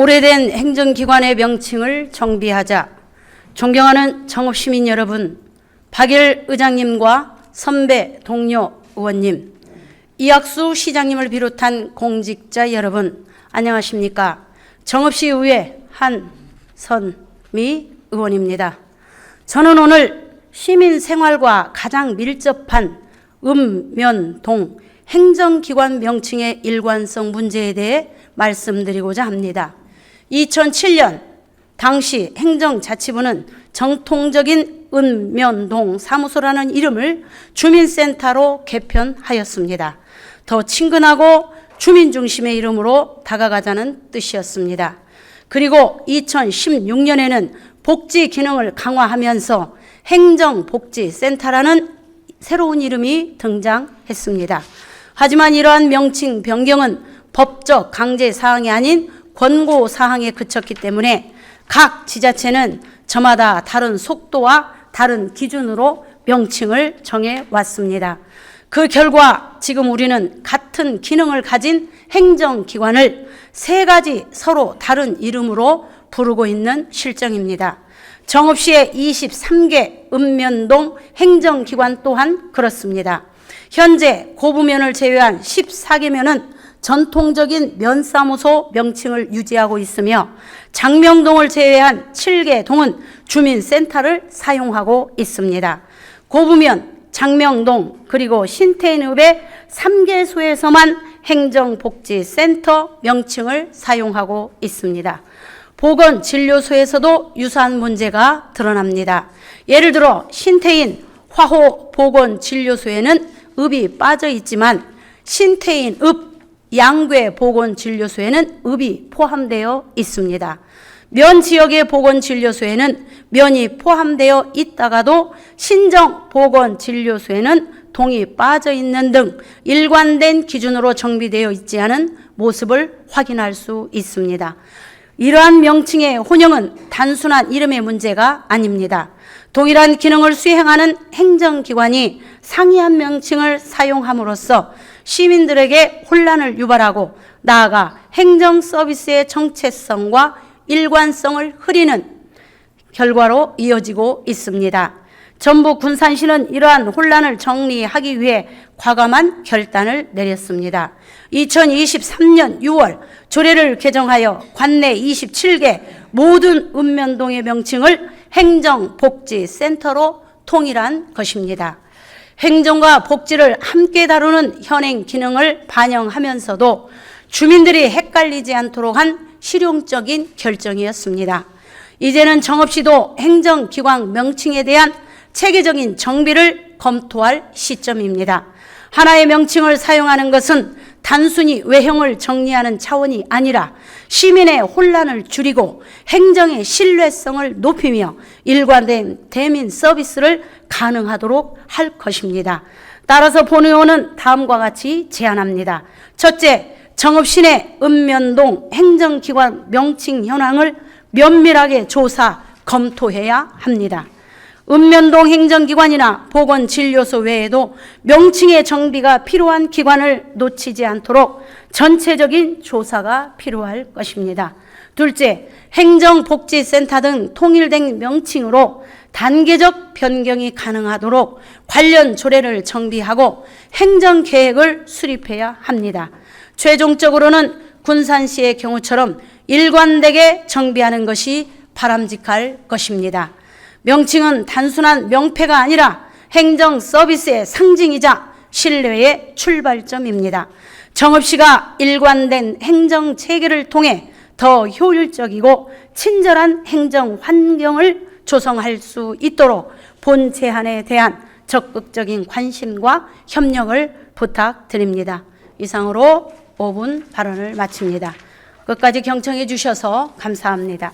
오래된 행정기관의 명칭을 정비하자 존경하는 정읍시민 여러분, 박일 의장님과 선배 동료 의원님, 이학수 시장님을 비롯한 공직자 여러분, 안녕하십니까? 정읍시 의회 한선미 의원입니다. 저는 오늘 시민 생활과 가장 밀접한 읍면동 행정기관 명칭의 일관성 문제에 대해 말씀드리고자 합니다. 2007년 당시 행정자치부는 정통적인 읍면동 사무소라는 이름을 주민센터로 개편하였습니다. 더 친근하고 주민 중심의 이름으로 다가가자는 뜻이었습니다. 그리고 2016년에는 복지 기능을 강화하면서 행정복지센터라는 새로운 이름이 등장했습니다. 하지만 이러한 명칭 변경은 법적 강제 사항이 아닌 권고 사항에 그쳤기 때문에 각 지자체는 저마다 다른 속도와 다른 기준으로 명칭을 정해 왔습니다. 그 결과 지금 우리는 같은 기능을 가진 행정기관을 세 가지 서로 다른 이름으로 부르고 있는 실정입니다. 정읍시의 23개 읍면동 행정기관 또한 그렇습니다. 현재 고부면을 제외한 14개면은 전통적인 면사무소 명칭을 유지하고 있으며 장명동을 제외한 7개 동은 주민센터를 사용하고 있습니다. 고부면, 장명동, 그리고 신태인읍의 3개소에서만 행정복지센터 명칭을 사용하고 있습니다. 보건진료소에서도 유사한 문제가 드러납니다. 예를 들어 신태인 화호 보건진료소에는 읍이 빠져 있지만 신태인 읍 양괴 보건진료소에는 읍이 포함되어 있습니다. 면 지역의 보건진료소에는 면이 포함되어 있다가도 신정 보건진료소에는 동이 빠져 있는 등 일관된 기준으로 정비되어 있지 않은 모습을 확인할 수 있습니다. 이러한 명칭의 혼용은 단순한 이름의 문제가 아닙니다. 동일한 기능을 수행하는 행정기관이 상이한 명칭을 사용함으로써 시민들에게 혼란을 유발하고 나아가 행정 서비스의 정체성과 일관성을 흐리는 결과로 이어지고 있습니다. 전북 군산시는 이러한 혼란을 정리하기 위해 과감한 결단을 내렸습니다. 2023년 6월 조례를 개정하여 관내 27개 모든 읍면동의 명칭을 행정복지센터로 통일한 것입니다. 행정과 복지를 함께 다루는 현행 기능을 반영하면서도 주민들이 헷갈리지 않도록 한 실용적인 결정이었습니다. 이제는 정읍시도 행정기관 명칭에 대한 체계적인 정비를 검토할 시점입니다. 하나의 명칭을 사용하는 것은 단순히 외형을 정리하는 차원이 아니라 시민의 혼란을 줄이고 행정의 신뢰성을 높이며 일관된 대민 서비스를 가능하도록 할 것입니다. 따라서 본의원은 다음과 같이 제안합니다. 첫째, 정읍시내 읍면동 행정기관 명칭 현황을 면밀하게 조사, 검토해야 합니다. 읍면동 행정기관이나 보건진료소 외에도 명칭의 정비가 필요한 기관을 놓치지 않도록 전체적인 조사가 필요할 것입니다. 둘째, 행정복지센터 등 통일된 명칭으로 단계적 변경이 가능하도록 관련 조례를 정비하고 행정계획을 수립해야 합니다. 최종적으로는 군산시의 경우처럼 일관되게 정비하는 것이 바람직할 것입니다. 명칭은 단순한 명패가 아니라 행정 서비스의 상징이자 신뢰의 출발점입니다. 정읍시가 일관된 행정 체계를 통해 더 효율적이고 친절한 행정 환경을 조성할 수 있도록 본 제안에 대한 적극적인 관심과 협력을 부탁드립니다. 이상으로 5분 발언을 마칩니다. 끝까지 경청해 주셔서 감사합니다.